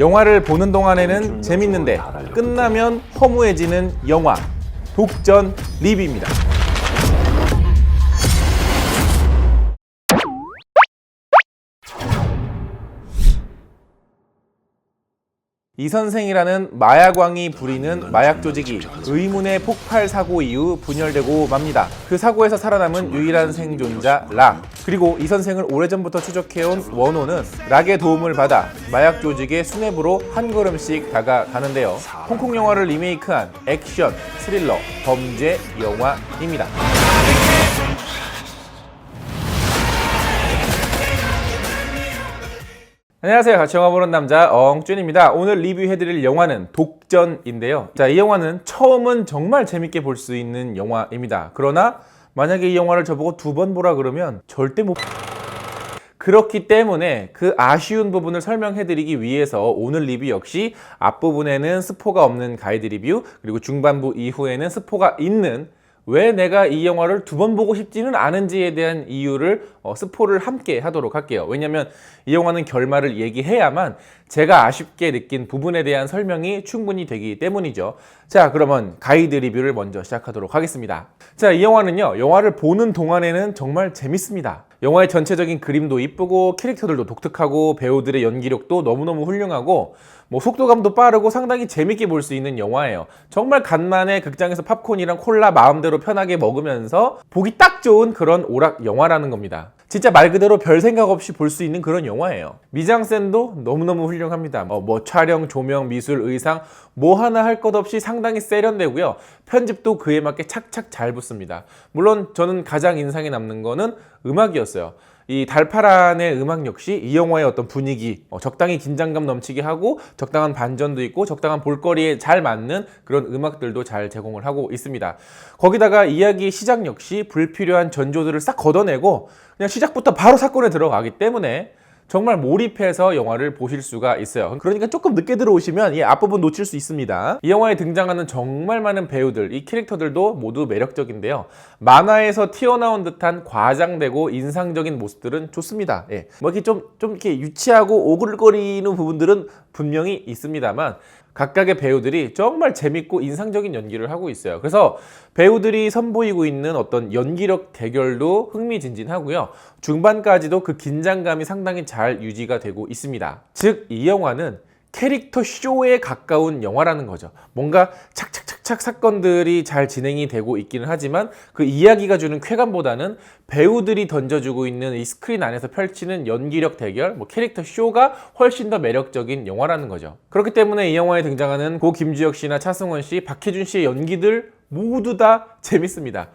영화를 보는 동안에는 재밌는데 끝나면 허무해지는 영화 독전 리뷰입니다. 이 선생이라는 마약왕이 부리는 마약 조직이 의문의 폭발 사고 이후 분열되고 맙니다. 그 사고에서 살아남은 유일한 생존자 락. 그리고 이 선생을 오래전부터 추적해온 원호는 락의 도움을 받아 마약 조직의 수뇌부로 한 걸음씩 다가가는데요. 홍콩 영화를 리메이크한 액션, 스릴러, 범죄 영화입니다. 안녕하세요. 같이 영화 보는 남자 엉준입니다. 오늘 리뷰해드릴 영화는 독전인데요. 자, 이 영화는 처음은 정말 재밌게 볼 수 있는 영화입니다. 그러나 만약에 이 영화를 저보고 두 번 보라 그러면 절대 못 그렇기 때문에 그 아쉬운 부분을 설명해드리기 위해서 오늘 리뷰 역시 앞부분에는 스포가 없는 가이드 리뷰 그리고 중반부 이후에는 스포가 있는 왜 내가 이 영화를 두 번 보고 싶지는 않은지에 대한 이유를 어, 스포를 함께 하도록 할게요. 왜냐면 이 영화는 결말을 얘기해야만 제가 아쉽게 느낀 부분에 대한 설명이 충분히 되기 때문이죠. 자, 그러면 가이드 리뷰를 먼저 시작하도록 하겠습니다. 자, 이 영화는요, 영화를 보는 동안에는 정말 재밌습니다. 영화의 전체적인 그림도 이쁘고 캐릭터들도 독특하고 배우들의 연기력도 너무너무 훌륭하고 뭐 속도감도 빠르고 상당히 재밌게 볼 수 있는 영화예요. 정말 간만에 극장에서 팝콘이랑 콜라 마음대로 편하게 먹으면서 보기 딱 좋은 그런 오락 영화라는 겁니다. 진짜 말 그대로 별 생각 없이 볼 수 있는 그런 영화예요. 미장센도 너무너무 훌륭합니다. 뭐, 뭐 촬영, 조명, 미술, 의상 뭐 하나 할 것 없이 상당히 세련되고요. 편집도 그에 맞게 착착 잘 붙습니다. 물론 저는 가장 인상에 남는 거는 음악이었어요. 이 달파란의 음악 역시 이 영화의 어떤 분위기, 어, 적당히 긴장감 넘치게 하고 적당한 반전도 있고 적당한 볼거리에 잘 맞는 그런 음악들도 잘 제공을 하고 있습니다. 거기다가 이야기 시작 역시 불필요한 전조들을 싹 걷어내고 그냥 시작부터 바로 사건에 들어가기 때문에 정말 몰입해서 영화를 보실 수가 있어요. 그러니까 조금 늦게 들어오시면 이 앞부분 놓칠 수 있습니다. 이 영화에 등장하는 정말 많은 배우들, 이 캐릭터들도 모두 매력적인데요. 만화에서 튀어나온 듯한 과장되고 인상적인 모습들은 좋습니다. 예. 뭐 이렇게 좀, 좀 이렇게 유치하고 오글거리는 부분들은 분명히 있습니다만 각각의 배우들이 정말 재밌고 인상적인 연기를 하고 있어요. 그래서 배우들이 선보이고 있는 어떤 연기력 대결도 흥미진진하고요. 중반까지도 그 긴장감이 상당히 잘 유지가 되고 있습니다. 즉, 이 영화는 캐릭터 쇼에 가까운 영화라는 거죠. 뭔가 착착착 착 사건들이 잘 진행이 되고 있기는 하지만 그 이야기가 주는 쾌감보다는 배우들이 던져주고 있는 이 스크린 안에서 펼치는 연기력 대결, 뭐 캐릭터 쇼가 훨씬 더 매력적인 영화라는 거죠. 그렇기 때문에 이 영화에 등장하는 고 김주혁 씨나 차승원 씨, 박해준 씨의 연기들 모두 다 재밌습니다.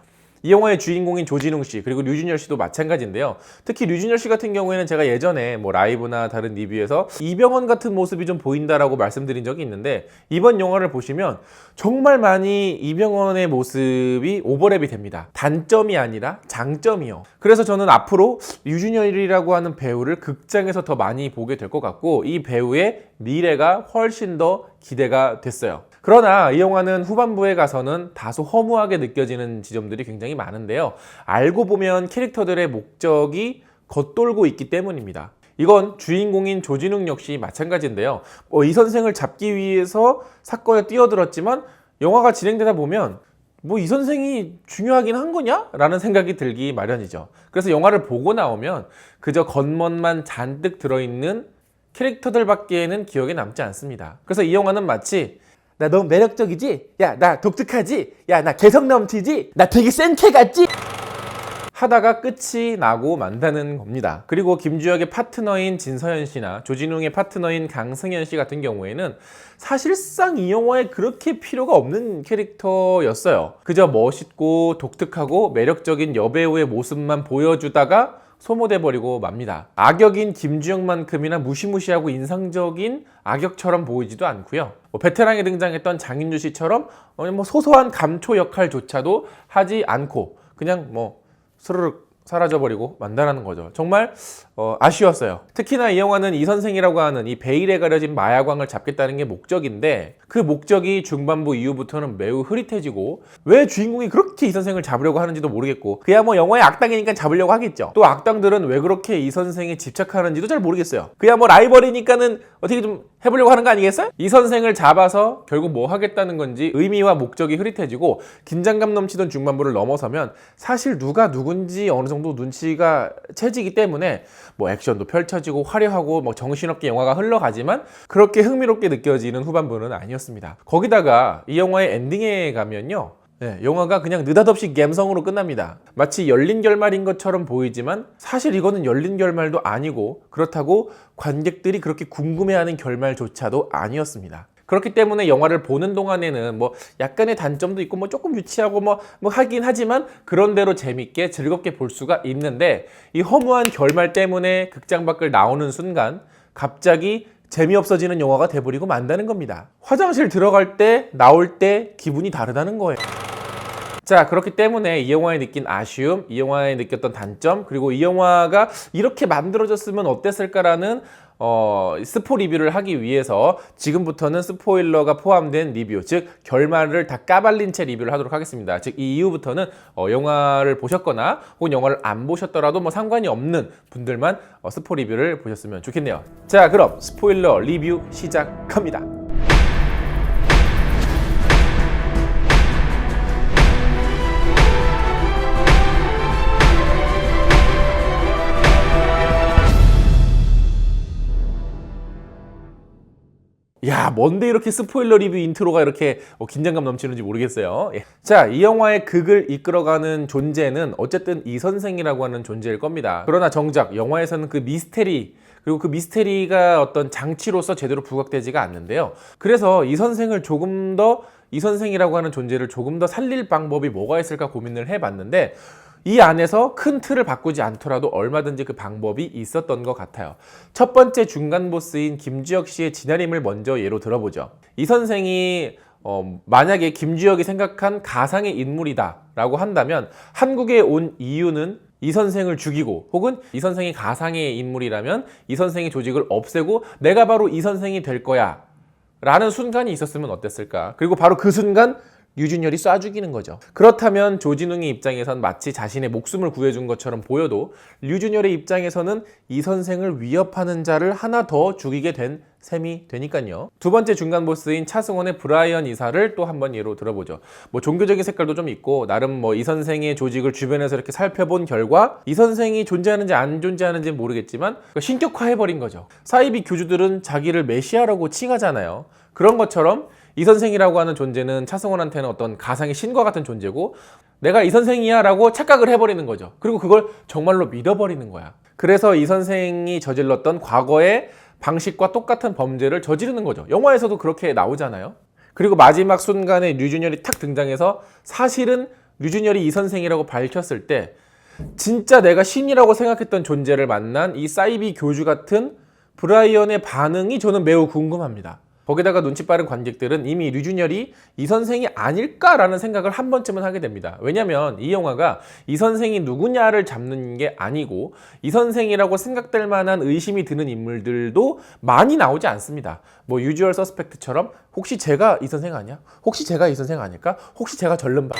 이 영화의 주인공인 조진웅 씨 그리고 류준열 씨도 마찬가지인데요. 특히 류준열 씨 같은 경우에는 제가 예전에 뭐 라이브나 다른 리뷰에서 이병헌 같은 모습이 좀 보인다라고 말씀드린 적이 있는데 이번 영화를 보시면 정말 많이 이병헌의 모습이 오버랩이 됩니다. 단점이 아니라 장점이요. 그래서 저는 앞으로 류준열이라고 하는 배우를 극장에서 더 많이 보게 될 것 같고 이 배우의 미래가 훨씬 더 기대가 됐어요. 그러나 이 영화는 후반부에 가서는 다소 허무하게 느껴지는 지점들이 굉장히 많은데요. 알고 보면 캐릭터들의 목적이 겉돌고 있기 때문입니다. 이건 주인공인 조진웅 역시 마찬가지인데요. 어, 이 선생을 잡기 위해서 사건에 뛰어들었지만 영화가 진행되다 보면 뭐 이 선생이 중요하긴 한 거냐? 라는 생각이 들기 마련이죠. 그래서 영화를 보고 나오면 그저 겉멋만 잔뜩 들어있는 캐릭터들밖에는 기억에 남지 않습니다. 그래서 이 영화는 마치 나 너무 매력적이지? 야, 나 독특하지? 야, 나 개성 넘치지? 나 되게 센 캐 같지? 하다가 끝이 나고 만다는 겁니다. 그리고 김주혁의 파트너인 진서연 씨나 조진웅의 파트너인 강승현 씨 같은 경우에는 사실상 이 영화에 그렇게 필요가 없는 캐릭터였어요. 그저 멋있고 독특하고 매력적인 여배우의 모습만 보여주다가 소모돼 버리고 맙니다. 악역인 김주영만큼이나 무시무시하고 인상적인 악역처럼 보이지도 않고요. 뭐 베테랑에 등장했던 장인주 씨처럼 어, 뭐 소소한 감초 역할조차도 하지 않고 그냥 뭐 스르륵 사라져버리고 만다라는 거죠. 정말 어, 아쉬웠어요. 특히나 이 영화는 이 선생이라고 하는 이 베일에 가려진 마야광을 잡겠다는 게 목적인데 그 목적이 중반부 이후부터는 매우 흐릿해지고 왜 주인공이 그렇게 이 선생을 잡으려고 하는지도 모르겠고 그야 뭐 영화의 악당이니까 잡으려고 하겠죠. 또 악당들은 왜 그렇게 이 선생에 집착하는지도 잘 모르겠어요. 그야 뭐 라이벌이니까는 어떻게 좀 해보려고 하는 거 아니겠어요? 이 선생을 잡아서 결국 뭐 하겠다는 건지 의미와 목적이 흐릿해지고 긴장감 넘치던 중반부를 넘어서면 사실 누가 누군지 어느 정도 눈치가 채지기 때문에 뭐 액션도 펼쳐지고 화려하고 뭐 정신없게 영화가 흘러가지만 그렇게 흥미롭게 느껴지는 후반부는 아니었습니다. 거기다가 이 영화의 엔딩에 가면요. 네, 영화가 그냥 느닷없이 갬성으로 끝납니다. 마치 열린 결말인 것처럼 보이지만 사실 이거는 열린 결말도 아니고 그렇다고 관객들이 그렇게 궁금해하는 결말조차도 아니었습니다. 그렇기 때문에 영화를 보는 동안에는 뭐 약간의 단점도 있고 뭐 조금 유치하고 뭐, 뭐 하긴 하지만 그런대로 재밌게 즐겁게 볼 수가 있는데 이 허무한 결말 때문에 극장 밖을 나오는 순간 갑자기 재미없어지는 영화가 돼버리고 만다는 겁니다. 화장실 들어갈 때 나올 때 기분이 다르다는 거예요. 자, 그렇기 때문에 이 영화에 느낀 아쉬움, 이 영화에 느꼈던 단점, 그리고 이 영화가 이렇게 만들어졌으면 어땠을까라는 어, 스포 리뷰를 하기 위해서 지금부터는 스포일러가 포함된 리뷰, 즉 결말을 다 까발린 채 리뷰를 하도록 하겠습니다. 즉 이 이후부터는 어, 영화를 보셨거나 혹은 영화를 안 보셨더라도 뭐 상관이 없는 분들만 어, 스포 리뷰를 보셨으면 좋겠네요. 자, 그럼 스포일러 리뷰 시작합니다. 야, 뭔데 이렇게 스포일러 리뷰 인트로가 이렇게 어, 긴장감 넘치는지 모르겠어요. 예. 자, 이 영화의 극을 이끌어가는 존재는 어쨌든 이 선생이라고 하는 존재일 겁니다. 그러나 정작 영화에서는 그 미스테리 그리고 그 미스테리가 어떤 장치로서 제대로 부각되지가 않는데요. 그래서 이 선생을 조금 더 이 선생이라고 하는 존재를 조금 더 살릴 방법이 뭐가 있을까 고민을 해봤는데 이 안에서 큰 틀을 바꾸지 않더라도 얼마든지 그 방법이 있었던 것 같아요. 첫 번째 중간 보스인 김주혁 씨의 진아림을 먼저 예로 들어보죠. 이 선생이 어, 만약에 김주혁이 생각한 가상의 인물이다라고 한다면 한국에 온 이유는 이 선생을 죽이고 혹은 이 선생이 가상의 인물이라면 이 선생의 조직을 없애고 내가 바로 이 선생이 될 거야 라는 순간이 있었으면 어땠을까 그리고 바로 그 순간 류준열이 쏴 죽이는 거죠. 그렇다면 조진웅의 입장에선 마치 자신의 목숨을 구해준 것처럼 보여도 류준열의 입장에서는 이 선생을 위협하는 자를 하나 더 죽이게 된 셈이 되니까요. 두 번째 중간 보스인 차승원의 브라이언 이사를 또 한번 예로 들어보죠. 뭐 종교적인 색깔도 좀 있고 나름 뭐 이 선생의 조직을 주변에서 이렇게 살펴본 결과 이 선생이 존재하는지 안 존재하는지 모르겠지만 신격화해버린 거죠. 사이비 교주들은 자기를 메시아라고 칭하잖아요. 그런 것처럼 이 선생이라고 하는 존재는 차승원한테는 어떤 가상의 신과 같은 존재고 내가 이 선생이야 라고 착각을 해버리는 거죠. 그리고 그걸 정말로 믿어버리는 거야. 그래서 이 선생이 저질렀던 과거의 방식과 똑같은 범죄를 저지르는 거죠. 영화에서도 그렇게 나오잖아요. 그리고 마지막 순간에 류준열이 탁 등장해서 사실은 류준열이 이 선생이라고 밝혔을 때 진짜 내가 신이라고 생각했던 존재를 만난 이 사이비 교주 같은 브라이언의 반응이 저는 매우 궁금합니다. 거기다가 눈치 빠른 관객들은 이미 류준열이 이 선생이 아닐까라는 생각을 한 번쯤은 하게 됩니다. 왜냐면 이 영화가 이 선생이 누구냐를 잡는 게 아니고 이 선생이라고 생각될 만한 의심이 드는 인물들도 많이 나오지 않습니다. 뭐 유주얼 서스펙트처럼 혹시 제가 이 선생 아니야? 혹시 제가 이 선생 아닐까? 혹시 제가 절름바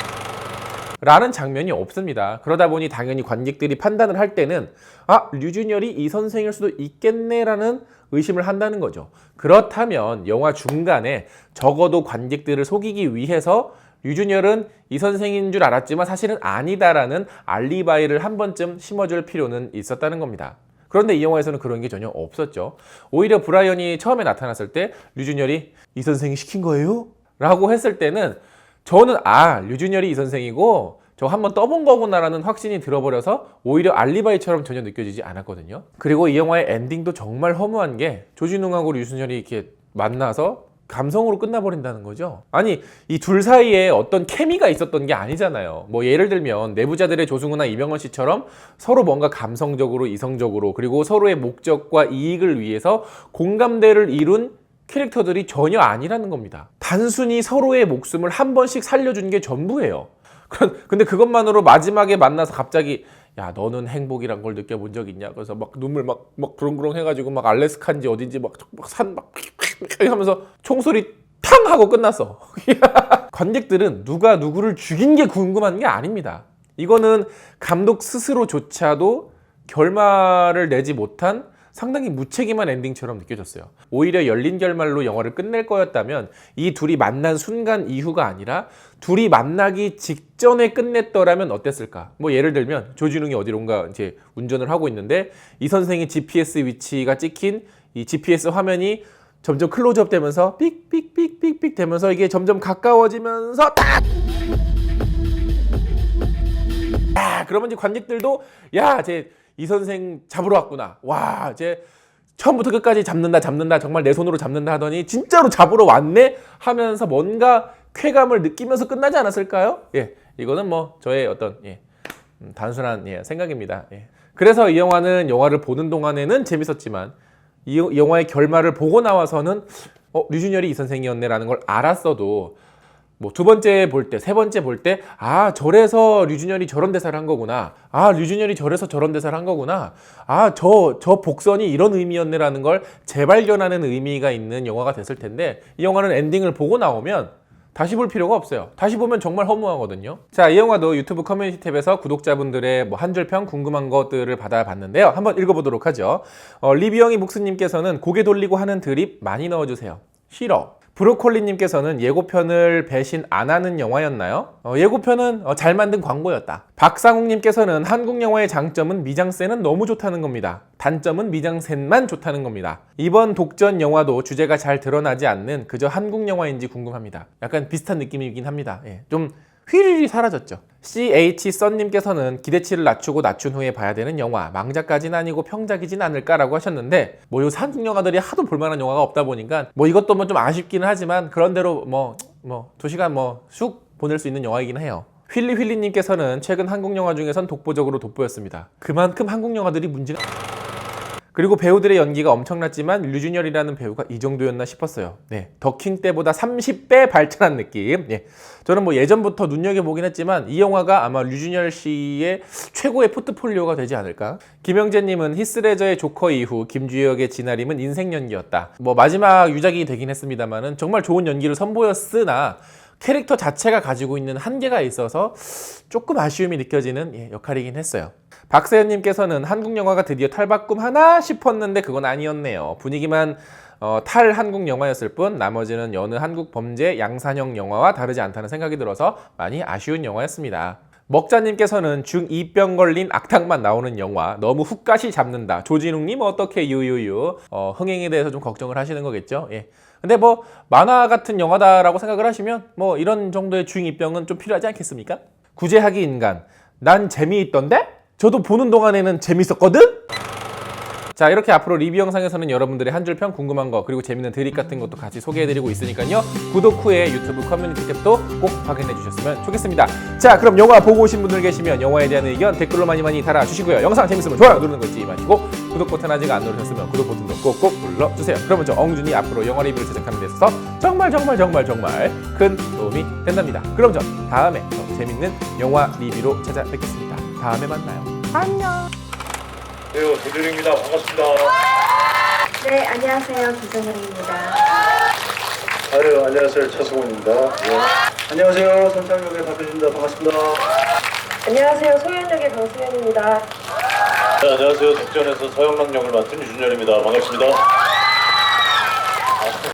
라는 장면이 없습니다. 그러다 보니 당연히 관객들이 판단을 할 때는 아, 류준열이 이 선생일 수도 있겠네라는 의심을 한다는 거죠. 그렇다면 영화 중간에 적어도 관객들을 속이기 위해서 류준열은 이 선생인 줄 알았지만 사실은 아니다라는 알리바이를 한 번쯤 심어줄 필요는 있었다는 겁니다. 그런데 이 영화에서는 그런 게 전혀 없었죠. 오히려 브라이언이 처음에 나타났을 때 류준열이 이 선생이 시킨 거예요? 라고 했을 때는 저는 아 류준열이 이 선생이고 저 한번 떠본 거구나라는 확신이 들어버려서 오히려 알리바이처럼 전혀 느껴지지 않았거든요. 그리고 이 영화의 엔딩도 정말 허무한 게 조진웅하고 류준열이 이렇게 만나서 감성으로 끝나버린다는 거죠. 아니 이 둘 사이에 어떤 케미가 있었던 게 아니잖아요. 뭐 예를 들면 내부자들의 조승우나 이병헌 씨처럼 서로 뭔가 감성적으로 이성적으로 그리고 서로의 목적과 이익을 위해서 공감대를 이룬 캐릭터들이 전혀 아니라는 겁니다. 단순히 서로의 목숨을 한 번씩 살려준 게 전부예요. 근데 그것만으로 마지막에 만나서 갑자기 야 너는 행복이란 걸 느껴본 적 있냐? 그래서 막 눈물 막 막 그렁그렁 해가지고 막 알래스카인지 어딘지 막산막 하면서 총소리 탕 하고 끝났어. 관객들은 누가 누구를 죽인 게 궁금한 게 아닙니다. 이거는 감독 스스로조차도 결말을 내지 못한 상당히 무책임한 엔딩처럼 느껴졌어요. 오히려 열린 결말로 영화를 끝낼 거였다면 이 둘이 만난 순간 이후가 아니라 둘이 만나기 직전에 끝냈더라면 어땠을까? 뭐 예를 들면 조진웅이 어디론가 이제 운전을 하고 있는데 이 선생의 GPS 위치가 찍힌 이 GPS 화면이 점점 클로즈업 되면서 삑삑삑삑삑 되면서 이게 점점 가까워지면서 딱 야, 그러면 이제 관객들도 야, 쟤 이 선생 잡으러 왔구나. 와, 쟤 처음부터 끝까지 잡는다, 잡는다, 정말 내 손으로 잡는다 하더니 진짜로 잡으러 왔네 하면서 뭔가 쾌감을 느끼면서 끝나지 않았을까요? 예, 이거는 뭐 저의 어떤 예, 음, 단순한 예, 생각입니다. 예. 그래서 이 영화는 영화를 보는 동안에는 재밌었지만 이, 이 영화의 결말을 보고 나와서는 어, 류준열이 이 선생이었네라는 걸 알았어도 뭐 두 번째 볼 때, 세 번째 볼 때, 아, 저래서 류준열이 저런 대사를 한 거구나. 아, 류준열이 저래서 저런 대사를 한 거구나. 아, 저, 저 복선이 이런 의미였네라는 걸 재발견하는 의미가 있는 영화가 됐을 텐데, 이 영화는 엔딩을 보고 나오면 다시 볼 필요가 없어요. 다시 보면 정말 허무하거든요. 자, 이 영화도 유튜브 커뮤니티 탭에서 구독자분들의 뭐 한 줄 평 궁금한 것들을 받아봤는데요. 한번 읽어보도록 하죠. 어, 리뷰영이 묵스님께서는 고개 돌리고 하는 드립 많이 넣어주세요. 싫어. 브로콜리님께서는 예고편을 배신 안 하는 영화였나요? 어, 예고편은 어, 잘 만든 광고였다. 박상욱님께서는 한국 영화의 장점은 미장센은 너무 좋다는 겁니다. 단점은 미장센만 좋다는 겁니다. 이번 독전 영화도 주제가 잘 드러나지 않는 그저 한국 영화인지 궁금합니다. 약간 비슷한 느낌이긴 합니다. 예, 좀 휘리리 사라졌죠. CH 썬님께서는 기대치를 낮추고 낮춘 후에 봐야 되는 영화 망작까지는 아니고 평작이진 않을까라고 하셨는데 뭐 요새 한국 영화들이 하도 볼만한 영화가 없다 보니까 뭐 이것도 뭐 좀 아쉽기는 하지만 그런대로 뭐 뭐 두 시간 뭐 쑥 보낼 수 있는 영화이긴 해요. 휠리 휠리님께서는 최근 한국 영화 중에선 독보적으로 돋보였습니다. 그만큼 한국 영화들이 문제가 그리고 배우들의 연기가 엄청났지만 류준열이라는 배우가 이 정도였나 싶었어요. 네, 더킹 때보다 30배 발전한 느낌. 예, 저는 뭐 예전부터 눈여겨보긴 했지만 이 영화가 아마 류준열 씨의 최고의 포트폴리오가 되지 않을까. 김영재님은 히스레저의 조커 이후 김주혁의 진아림은 인생 연기였다. 뭐 마지막 유작이 되긴 했습니다만은 정말 좋은 연기를 선보였으나 캐릭터 자체가 가지고 있는 한계가 있어서 조금 아쉬움이 느껴지는 예, 역할이긴 했어요. 박세현님께서는 한국 영화가 드디어 탈바꿈 하나 싶었는데 그건 아니었네요. 분위기만 어, 탈 한국 영화였을 뿐 나머지는 여느 한국 범죄 양산형 영화와 다르지 않다는 생각이 들어서 많이 아쉬운 영화였습니다. 먹자님께서는 중2병 걸린 악당만 나오는 영화 너무 훅가시 잡는다. 조진웅님 어떻게 유유유 어, 흥행에 대해서 좀 걱정을 하시는 거겠죠. 예. 근데 뭐 만화 같은 영화다라고 생각을 하시면 뭐 이런 정도의 중2병은 좀 필요하지 않겠습니까? 구제하기 인간 난 재미있던데? 저도 보는 동안에는 재밌었거든? 자 이렇게 앞으로 리뷰 영상에서는 여러분들의 한 줄 평 궁금한 거 그리고 재밌는 드립 같은 것도 같이 소개해드리고 있으니까요. 구독 후에 유튜브 커뮤니티 탭도 꼭 확인해 주셨으면 좋겠습니다. 자 그럼 영화 보고 오신 분들 계시면 영화에 대한 의견 댓글로 많이 많이 달아주시고요. 영상 재밌으면 좋아요 누르는 거 잊지 마시고 구독 버튼 아직 안 누르셨으면 구독 버튼도 꼭꼭 눌러주세요. 그러면 저 엉준이 앞으로 영화 리뷰를 제작하는 데 있어서 정말 정말 정말 정말 큰 도움이 된답니다. 그럼 저 다음에 더 재밌는 영화 리뷰로 찾아뵙겠습니다. 다음에 만나요. 안녕 배우 조준입니다. 반갑습니다. 네, 안녕하세요. 김정현입니다. 아유, 안녕하세요. 차승원입니다. 예. 안녕하세요. 선창역의 박효진입니다. 반갑습니다. 안녕하세요. 소연역의 강수연입니다. 네, 안녕하세요. 독전에서 서영락 역을 맡은 유준열입니다. 반갑습니다.